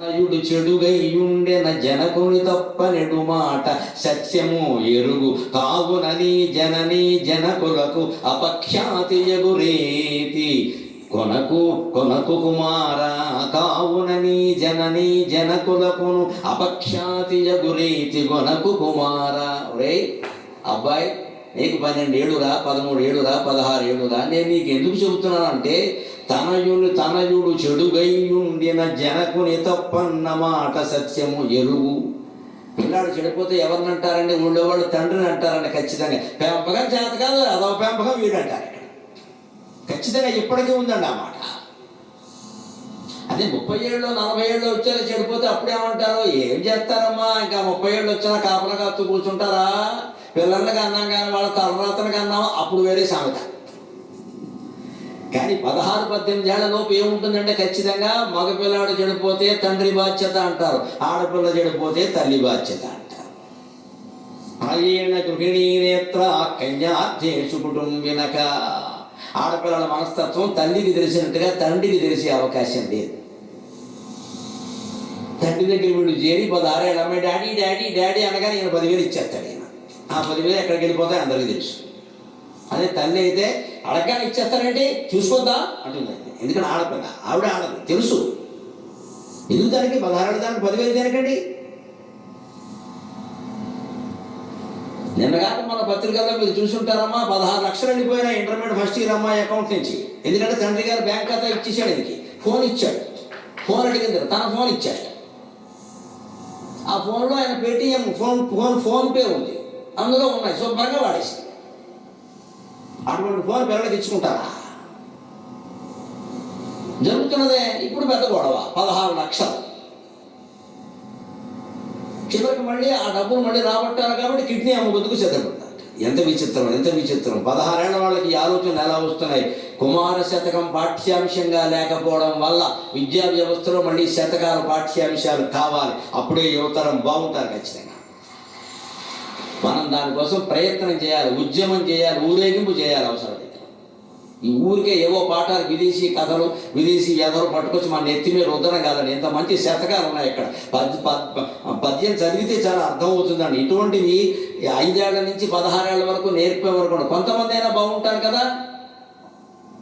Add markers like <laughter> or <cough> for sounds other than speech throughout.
చెడుగై చెడుగైయుండెన జనకుని తప్పనెడు మాట సత్యము ఎరుగు. కావునని జనని జనకులకు అపఖ్యాతి ఎగురేతి. కొనకు కొనకు కుమార. కావునని జనని జనకులకును అపఖ్యాతి ఎగురేతి. కొనకు కుమార. రే అబ్బాయి నీకు పన్నెండేళ్ళురా పదమూడేళ్ళురా ఏడురా నేను నీకు ఎందుకు చెబుతున్నానంటే తనయుని తనయుడు చెడుగైయుండిన జనకుని తప్పన్న మాట సత్యము ఎరుగు పిల్లాడు చెడిపోతే ఎవరిని అంటారండి ఉండేవాళ్ళు తండ్రిని అంటారండి ఖచ్చితంగా. పెంపకం చేత కాదు అదో పెంపకం వీడంటారు ఖచ్చితంగా ఇప్పటికీ ఉందండి ఆ మాట. అదే ముప్పై ఏళ్ళు నలభై ఏళ్ళు వచ్చేలా చెడిపోతే అప్పుడేమంటారు ఏం చేస్తారమ్మా? ఇంకా ముప్పై ఏళ్ళు వచ్చినా కాపలా కాస్తూ కూర్చుంటారా? పిల్లలకి అన్నాం కానీ వాళ్ళ తర్వాత అన్నాం అప్పుడు వేరే సామెత కానీ పదహారు పద్దెనిమిది ఏళ్ళ లోపు ఏముంటుందంటే ఖచ్చితంగా మగపిల్లాడు చెడిపోతే తండ్రి బాధ్యత అంటారు. ఆడపిల్ల చెడిపోతే తల్లి బాధ్యత అంటారు. అయేణ గృహిణీ నేత్ర కుటుంబినక. ఆడపిల్లల మనస్తత్వం తల్లికి తెలిసినట్టుగా తండ్రికి తెలిసే అవకాశం లేదు. తండ్రి దగ్గర వీడు చేరి పదహారేళ్ళ అమ్మాయి డాడీ డాడీ డాడీ అనగానే నేను పదివేలు ఇచ్చేస్తాడు ఈయన. ఆ పదివేలు ఎక్కడికి వెళ్ళిపోతాయి అందరికీ తెలుసు. అదే తల్లి అయితే అడగగానే ఇచ్చేస్తారండి చూసుకోద్దా అంటుంది. ఎందుకంటే ఆడపిల్ల. ఆవిడ ఆడదు. తెలుసు. ఎందుకు దానికి? పదహారు దానికి పదివేలు తినకండి నిన్నగాక మన పత్రికల్లో మీరు చూసుంటారమ్మా పదహారు లక్షలు వెళ్ళిపోయిన ఇంటర్మీడియట్ ఫస్ట్ ఇయర్ అమ్మాయి అకౌంట్ నుంచి. ఎందుకంటే తండ్రి గారు బ్యాంక్ ఖాతా ఇచ్చేసాడు ఇది ఫోన్ ఇచ్చాడు. ఫోన్ అడిగింది తన ఫోన్ ఇచ్చాడు. ఆ ఫోన్లో ఆయన Paytm phone phone phone pay ఉంది. అందులో ఉన్నాయి. శుభ్రంగా వాడేసి అటువంటి ఫోన్ పిల్లలకి ఇచ్చుకుంటారా? జరుగుతున్నదే ఇప్పుడు పెద్ద గొడవ పదహారు లక్షలు. చివరికి మళ్ళీ ఆ డబ్బులు మళ్ళీ రాబట్టారు కాబట్టి కిడ్నీ అమ్మ బతుకు ఎంత విచిత్రం ఎంత విచిత్రం. పదహారేళ్ళ వాళ్ళకి ఈ ఆలోచనలు ఎలా వస్తున్నాయి? కుమార శతకం పాఠ్యాంశంగా లేకపోవడం వల్ల విద్యా వ్యవస్థలో మళ్ళీ శతకాల పాఠ్యాంశాలు కావాలి. అప్పుడే యువతరం బాగుంటారు ఖచ్చితంగా. మనం దానికోసం ప్రయత్నం చేయాలి ఉద్యమం చేయాలి ఊరేగింపు చేయాలి అవసరమైతే ఈ ఊరికే ఏవో పాఠాలు విదేశీ కథలు విదేశీ ఎదరు పట్టుకొచ్చి మన నెత్తి మీద రుద్దడం కాదండి. ఎంత మంచి శతకాలు ఉన్నాయి ఇక్కడ. పద్య పద్యం చదివితే చాలా అర్థం అవుతుందండి. ఇటువంటివి ఐదేళ్ళ నుంచి పదహారేళ్ళ వరకు నేర్పే వరకు కూడా కొంతమంది అయినా బాగుంటారు కదా?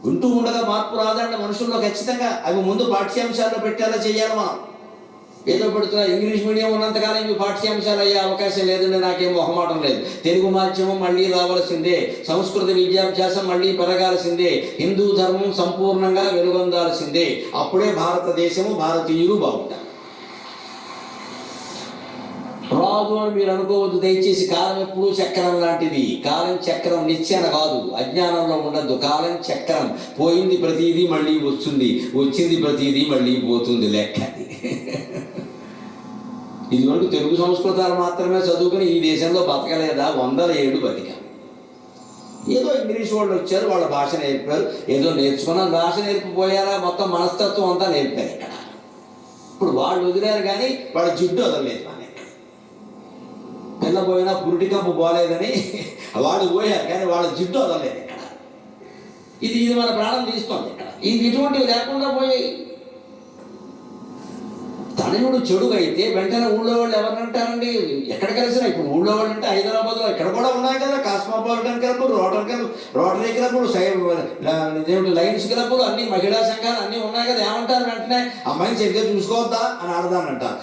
వింటూ ఉండగా మార్పు రాదండి మనుషుల్లో ఖచ్చితంగా. అవి ముందు పాఠ్యాంశాల్లో పెట్టేలా చేయాలి మనం. ఏదో పెడుతున్నా ఇంగ్లీష్ మీడియం ఉన్నంతకాలం ఇవి పాఠ్యాంశాలు అయ్యే అవకాశం లేదని నాకేం మొహమాటం లేదు. తెలుగు మాధ్యమం మళ్ళీ రావాల్సిందే. సంస్కృత విద్యాభ్యాసం మళ్ళీ పెరగాల్సిందే. హిందూ ధర్మం సంపూర్ణంగా వెలుగొందాల్సిందే. అప్పుడే భారతదేశము భారతీయులు బాగుంటారు. రాదు అని మీరు అనుకోవద్దు. దయచేసి కాలం ఎప్పుడూ చక్రం లాంటిది. కాలం చక్రం నిచ్చెన కాదు. అజ్ఞానంలో ఉండద్దు. కాలం చక్రం. పోయింది ప్రతిదీ మళ్ళీ వస్తుంది. వచ్చింది ప్రతిదీ మళ్ళీ పోతుంది లెక్క. ఇదివరకు తెలుగు సంస్కృతాలు మాత్రమే చదువుకుని ఈ దేశంలో బతకలేదా? వందల ఏడు బతిక. ఏదో ఇంగ్లీష్ వాళ్ళు వచ్చారు వాళ్ళ భాష నేర్పారు. ఏదో నేర్చుకున్న భాష నేర్పిపోయారా మొత్తం మనస్తత్వం అంతా నేర్పారు ఇక్కడ. ఇప్పుడు వాళ్ళు వదిలేరు కానీ వాళ్ళ జిడ్డు వదలలేదు మన ఇక్కడ పిల్ల పోయినా పురిటి కంపు పోలేదని <laughs> వాళ్ళు పోయారు కానీ వాళ్ళ జిడ్డు వదలలేదు ఇక్కడ. ఇది ఇది మన ప్రాణం తీస్తుంది ఇక్కడ. ఇది ఇటువంటివి లేకుండా పోయాయి. తనయుడు చెడుగైతే అయితే వెంటనే ఊళ్ళో వాళ్ళు ఎవరిని అంటారండి? ఎక్కడ కలిసినా ఇప్పుడు ఊళ్ళో వాళ్ళు అంటే హైదరాబాద్లో ఇక్కడ కూడా ఉన్నాయి కదా cosmopolitan club rotary club rotary క్లబ్లు సై దేవుడు లైన్స్ క్లబ్లు అన్ని మహిళా సంఘాలు అన్నీ ఉన్నాయి కదా ఏమంటారు వెంటనే? అమ్మాయిని సరిగ్గా చూసుకోవద్దా అని ఆడదానంటారు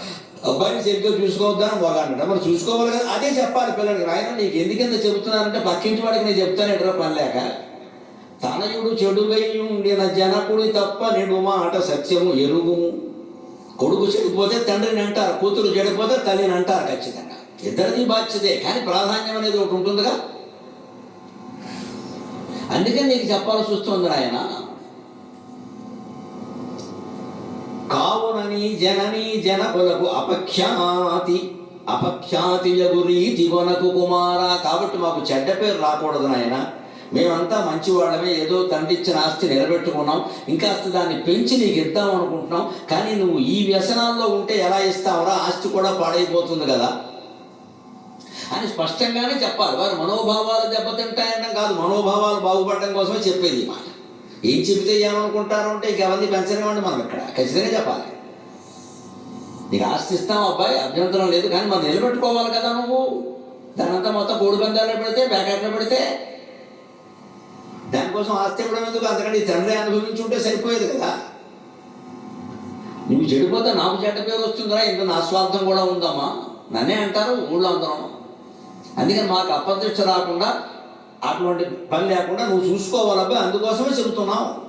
అబ్బాయిని సరిగ్గా చూసుకోవద్దా అని మొగాడంట మరి చూసుకోవాలి కదా అదే చెప్పాలి పిల్లలకి. రాయన నీకు ఎందుకంత చెబుతున్నానంటే పక్కింటి వాడికి నేను చెప్తాను ఎడరా పని లేక? తనయుడు చెడుగై ఉండిన జనకుడి తప్ప నిడు మాట సత్యము ఎరుగుము. కొడుకు చెడిపోతే తండ్రిని అంటారు కూతురు చెడిపోతే తల్లిని అంటారు ఖచ్చితంగా. ఇద్దరిది బాధ్యతే కానీ ప్రాధాన్యం అనేది ఒకటి ఉంటుందిగా. అందుకని నీకు చెప్పాల్సి వస్తుంది ఆయన కావునని జనని జనకులకు అపఖ్యాతి అపఖ్యాతి యగురీతి జీవనకు కుమార. కాబట్టి మాకు చెడ్డ పేరు రాకూడదు నాయన. మేమంతా మంచివాళ్ళమే. ఏదో తండ్రిచ్చిన ఆస్తి నిలబెట్టుకున్నాం. ఇంకాస్త దాన్ని పెంచి నీకు ఇద్దాం అనుకుంటున్నాం. కానీ నువ్వు ఈ వ్యసనాల్లో ఉంటే ఎలా ఇస్తావరా? ఆస్తి కూడా పాడైపోతుంది కదా. అని స్పష్టంగానే చెప్పాలి. వారి మనోభావాలు దెబ్బతింటాయనడం కాదు. మనోభావాలు బాగుపడడం కోసమే చెప్పేది మాట. ఏం చెబితే ఏమనుకుంటారు అంటే ఇంకెవరిని పెంచనివ్వండి మనం ఇక్కడ. ఖచ్చితంగా చెప్పాలి. నీకు ఆస్తి ఇస్తాం అబ్బాయి అభ్యంతరం లేదు. కానీ మనం నిలబెట్టుకోవాలి కదా నువ్వు. దానంతా మొత్తం కోడి పందాలు పెడితే ప్యాకెట్లో పెడితే దానికోసం ఆస్తి ఇవ్వడం ఎందుకు? అంతకంటే ఈ తండ్రి అనుభవించుంటే సరిపోయేది కదా. నువ్వు చెడిపోతే నాకు చెడ్డ పేరు వస్తుందిరా ఇంత నా స్వార్థం కూడా ఉందమ్మా. నన్నే అంటారు ఊళ్ళో అందరం. అందుకని మాకు అప్రతిష్ట రాకుండా అటువంటి పని లేకుండా నువ్వు చూసుకోవాలబ్బా అందుకోసమే చెబుతున్నావు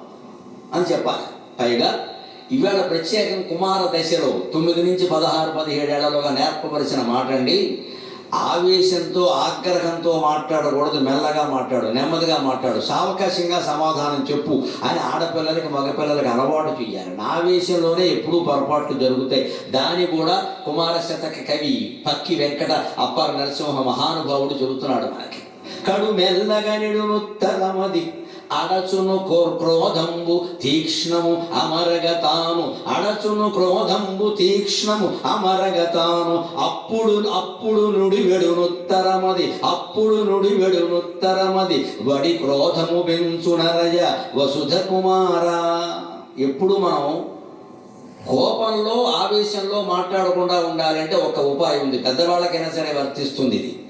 అని చెప్పాలి. పైగా ఇవాళ ప్రత్యేకం కుమార దశలో తొమ్మిది నుంచి పదహారు పదిహేడేళ్ళలోగా నేర్పవలసిన మాట అండి ఆవేశంతో ఆగ్రహంతో మాట్లాడకూడదు మెల్లగా మాట్లాడు నెమ్మదిగా మాట్లాడు సావకాశంగా సమాధానం చెప్పు అని ఆడపిల్లలకి మగపిల్లలకి అలవాటు చేయాలి నా ఆవేశంలోనే ఎప్పుడూ పొరపాట్లు జరుగుతాయి. దాన్ని కూడా కుమార శతక కవి పక్కి వెంకట అప్పార నరసింహ మహానుభావుడు చెబుతున్నాడు మనకి. కడు మెల్లగా నిడునుత్తరమది అడచును కో- క్రోధంబు తీక్ష్ణము అమరగతాను. అడచును క్రోధంబు తీక్ష్ణము అమరగతాను. అప్పుడు అప్పుడు నుడి వెడునుత్తరమది అప్పుడు నుడి వెడునుత్తరమది వడి క్రోధము పెంచునరయ వసుధ కుమారా ఎప్పుడు మనం కోపంలో ఆవేశంలో మాట్లాడకుండా ఉండాలంటే ఒక ఉపాయం ఉంది. పెద్దవాళ్ళకైనా సరే వర్తిస్తుంది ఇది.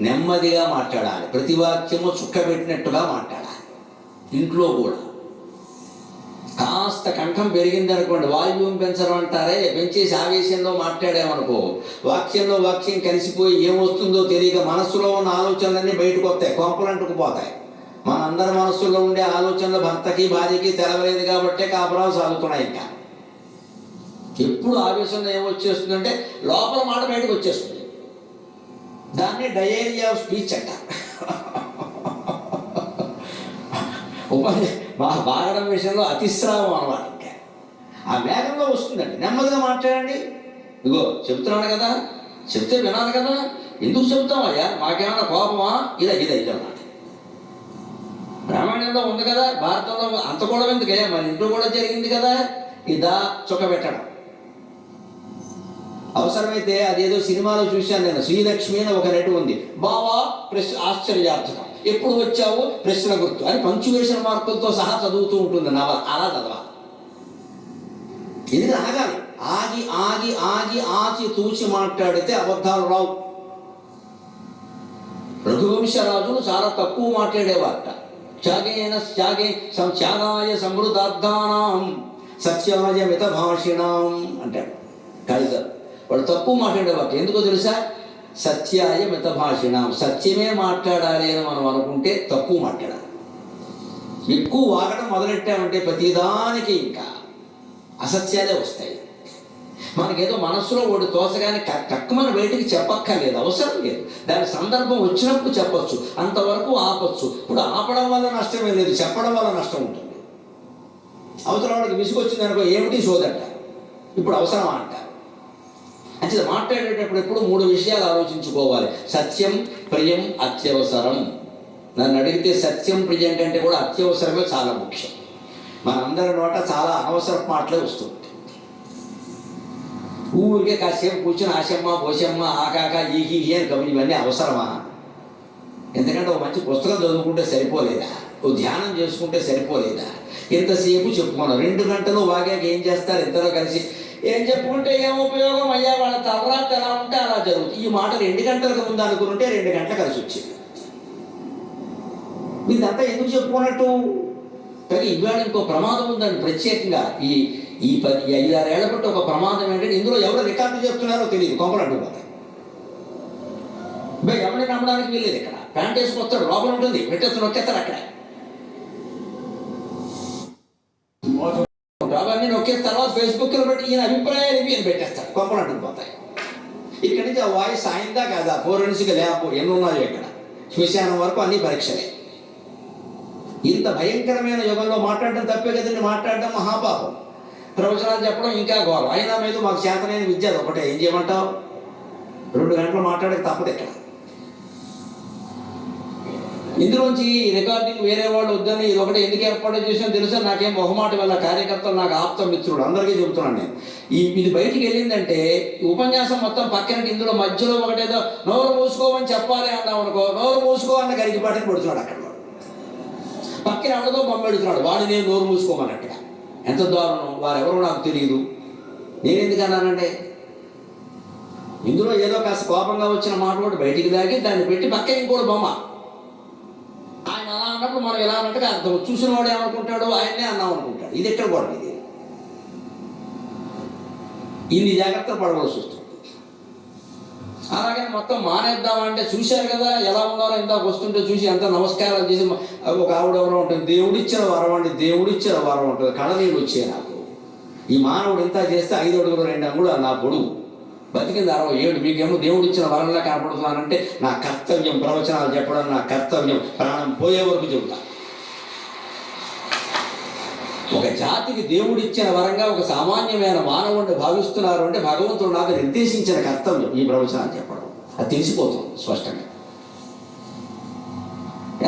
నెమ్మదిగా మాట్లాడాలి. ప్రతి వాక్యము చుక్క పెట్టినట్టుగా మాట్లాడాలి. ఇంట్లో కూడా. కాస్త కంఠం పెరిగింది అనుకోండి వాల్యూమ్ పెంచడం అంటారే పెంచేసి ఆవేశంలో మాట్లాడామనుకో వాక్యంలో వాక్యం కలిసిపోయి ఏమొస్తుందో తెలియక మనస్సులో ఉన్న ఆలోచనలన్నీ బయటకు వస్తాయి కొంపలంటుకు మన అందరి మనస్సులో ఉండే ఆలోచనలు భర్తకి భార్యకి తెలవలేదు కాబట్టే కాపురాలు సాగుతున్నాయి ఇంకా. ఎప్పుడు ఆవేశంలో ఏమొచ్చేస్తుందంటే లోపల మాట బయటకు వచ్చేస్తుంది. దాన్ని డయేరియా ఆఫ్ స్పీచ్ అంట ఉపన్య మా బాగడం విషయంలో అతిస్రావం అనమాట ఇంకా. ఆ వేగంలో వస్తుందండి. నెమ్మదిగా మాట్లాడండి. ఇగో చెప్తున్నాను కదా. చెప్తే వినాలి కదా. ఎందుకు చెప్తామయ్యా మాకేమైనా కోపమా? ఇదే ఇదే ఇదే అన్నమాట. రామాయణంలో ఉంది కదా. భారతంలో అంత కూడా ఎందుకయ్యా? మన ఇంట్లో కూడా జరిగింది కదా. ఇదా చుక్కబెట్టడం. అవసరమైతే అదేదో సినిమాలో చూశాను నేను. శ్రీలక్ష్మి అని ఒక నటి ఉంది. బావా ప్రశ్ ఆశ్చర్యార్థకం. ఎప్పుడు వచ్చావు ప్రశ్న గుర్తు. అని పంక్చువేషన్ మార్కులతో సహా చదువుతూ ఉంటుంది నవల అలా చదవాలి. ఇది ఆగాలి ఆగి ఆగి ఆగి ఆచి తూచి మాట్లాడితే అబద్ధాలు రావు. రఘువంశరాజులు చాలా తక్కువ మాట్లాడేవారట. త్యాగేన త్యాగే సం త్యాగాయ సమృద్ధార్థానం సత్యాయ మిత భాషిణం అంటాడు. కైజర్ వాడు తక్కువ మాట్లాడేవారు ఎందుకో తెలుసా? సత్యాయ మితభాషిణం. సత్యమే మాట్లాడాలి అని మనం అనుకుంటే తక్కువ మాట్లాడాలి. ఎక్కువ వాగడం మొదలెట్టామంటే ప్రతిదానికి ఇంకా అసత్యాలే వస్తాయి. మనకేదో మనస్సులో ఒకటి తోసగానే తక్కువ బయటికి చెప్పక్కర్లేదు అవసరం లేదు. దాని సందర్భం వచ్చినప్పుడు చెప్పచ్చు అంతవరకు ఆపచ్చు. ఇప్పుడు ఆపడం వల్ల నష్టమే లేదు చెప్పడం వల్ల నష్టం ఉంటుంది. అవతల వాడికి విసుగొచ్చింది అనుకో ఏమిటి సోదంట? ఇప్పుడు అవసరమా అంటారు అంటే మాట్లాడేటప్పుడు ఎప్పుడు మూడు విషయాలు ఆలోచించుకోవాలి. సత్యం ప్రియం అత్యవసరం. నన్ను అడిగితే సత్యం ప్రియం కంటే కూడా అత్యవసరమే చాలా ముఖ్యం. మనందరి నోట చాలా అనవసర మాటలే వస్తుంది ఊరికే కాసేపు కూర్చొని ఆశమ్మ పోషమ్మ ఆకాక ఈహి ఈ అని కవి ఇవన్నీ అవసరమా? ఎందుకంటే ఒక మంచి పుస్తకం చదువుకుంటే సరిపోలేదా? ఓ ధ్యానం చేసుకుంటే సరిపోలేదా? ఎంతసేపు చెప్పుకున్నాం. రెండు గంటలు వాగాక ఏం చేస్తారు? ఇద్దరు కలిసి ఏం చెప్పుకుంటే ఏం ఉపయోగం? అయ్యా వాళ్ళ తర్వాత ఎలా ఉంటే అలా జరుగుతుంది. ఈ మాట రెండు గంటలకు ముందు అనుకుంటే రెండు గంటలు కలిసి వచ్చింది. ఇదంతా ఎందుకు చెప్పుకున్నట్టు? కానీ ఇవాళ ఇంకో ప్రమాదం ఉందండి. ప్రత్యేకంగా ఈ ఈ పది ఈ ఐదారేళ్ళ బట్టి ఒక ప్రమాదం ఏంటంటే ఇందులో ఎవరు రికార్డు చేస్తున్నారో తెలియదు. కొంపలు ఎవరిని నమ్మడానికి వీల్లేదు ఇక్కడ. ప్యాంట్ వేసుకొస్తాడు లోపల ఉంటుంది. పెట్టేస్తున్న నొక్కేస్తారు అక్కడ. ఫేస్బుక్లో పెట్టి ఈయన అభిప్రాయాలు ఇవి అని పెట్టేస్తాడు కొంపలు అడ్డుకుపోతాయి ఇక్కడి నుంచి ఆ వాయిస్ ఆయిందా కాదా ఫోరెన్సిక్ ల్యాబ్ ఎన్ని ఉన్నాయో ఇక్కడ. శ్మశానం వరకు అన్ని పరీక్షలే. ఇంత భయంకరమైన యుగంలో మాట్లాడడం తప్పే కదండి మాట్లాడడం మహాపాపం. ప్రవచనాలు చెప్పడం ఇంకా ఘోరం. అయినా మీద మాకు చేతనైన విద్య అది ఒకటే. ఏం చేయమంటావు? రెండు గంటలు మాట్లాడక తప్పదు ఇక్కడ. ఇందులోంచి రికార్డింగ్ వేరే వాళ్ళు వద్దని ఇది ఒకటి ఎందుకు ఏర్పాటు చేసినా తెలుసా? నాకేం మొహమాట వల్ల కార్యకర్తలు నాకు ఆప్త మిత్రుడు. అందరికీ చెబుతున్నాను నేను. ఈ ఇది బయటికి వెళ్ళిందంటే ఉపన్యాసం మొత్తం పక్కన ఇందులో మధ్యలో ఒకటేదో నోరు మూసుకోమని చెప్పాలి అన్నాం అనుకో నోరు మూసుకో అన్న గరికిపాటిని పడుతున్నాడు అక్కడ పక్కన ఎవరితో బొమ్మెడుతున్నాడు వాడు నేను నోరు మూసుకోమన్నట్టుగా. ఎంత దారుణం. వారెవరో నాకు తెలియదు నేనెందుకు అన్నానంటే ఇందులో ఏదో కాస్త కోపంగా వచ్చిన మాట కూడా బయటికి దాగి దాన్ని పెట్టి పక్క ఇంకోటి బొమ్మ. అన్నప్పుడు మనం ఎలా అన్నట్టుగా అర్థం చూసిన వాడు ఏమనుకుంటాడు ఆయన్నే అన్నాం అనుకుంటాడు. ఇది ఎక్కడ కూడా ఇది? ఇన్ని జాగ్రత్తలు పడవలసి వస్తుంది. అలాగే మొత్తం మానేద్దామంటే చూశారు కదా ఎలా ఉన్నారో ఇంత వస్తుంటే చూసి ఎంత నమస్కారాలు చేసి ఒక ఆవిడ ఎవరో ఉంటుంది దేవుడిచ్చిన వరం అండి దేవుడిచ్చిన వరం ఉంటుంది కళనీళ్ళు వచ్చాయి నాకు. ఈ మానవుడు ఇంత చేస్తే ఐదు అడుగులు రెండు అంగుళాలు నా పొడుగు బతికింది అరవై ఏడు మీకేమో దేవుడు ఇచ్చిన వరంలా కనపడుతున్నానంటే నా కర్తవ్యం ప్రవచనాలు చెప్పడం నా కర్తవ్యం. ప్రాణం పోయే వరకు చెబుతా. ఒక జాతికి దేవుడిచ్చిన వరంగా ఒక సామాన్యమైన మానవుడిని భావిస్తున్నారు అంటే భగవంతుడు నాకు నిర్దేశించిన కర్తవ్యం ఈ ప్రవచనాలు చెప్పడం. అది తెలిసిపోతుంది స్పష్టంగా.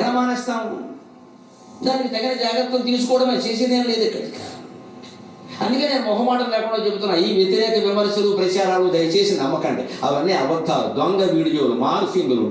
ఎలా మానేస్తాము? దానికి తగిన జాగ్రత్తలు తీసుకోవడమే చేసేదేం లేదు ఇక్కడ అందుకే నేను మొహమాటం లేకుండా చెబుతున్నా ఈ వ్యతిరేక విమర్శలు ప్రచారాలు దయచేసి నమ్మకండి. అవన్నీ అబద్ధాలు దొంగ వీడియోలు మార్ఫింగులు